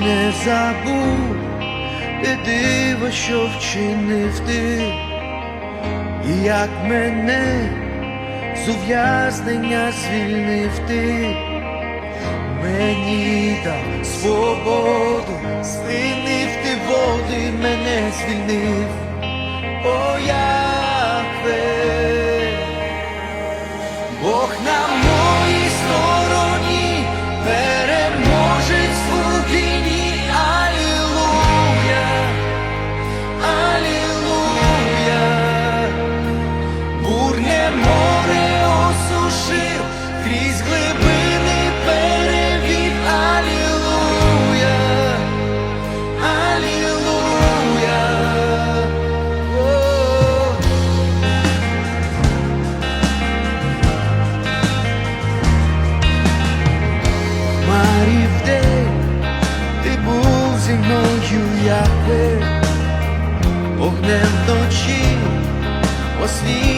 не забув, і диво, що вчинив ти, і як мене з ув'язнення звільнив ти, мені дав свободу, злинив ти води, мене звільнив, о Яхве, Бог нам глибини перевів, алілуя, алілуя. О -о -о. Марів день, ти вогнем вночі освіт.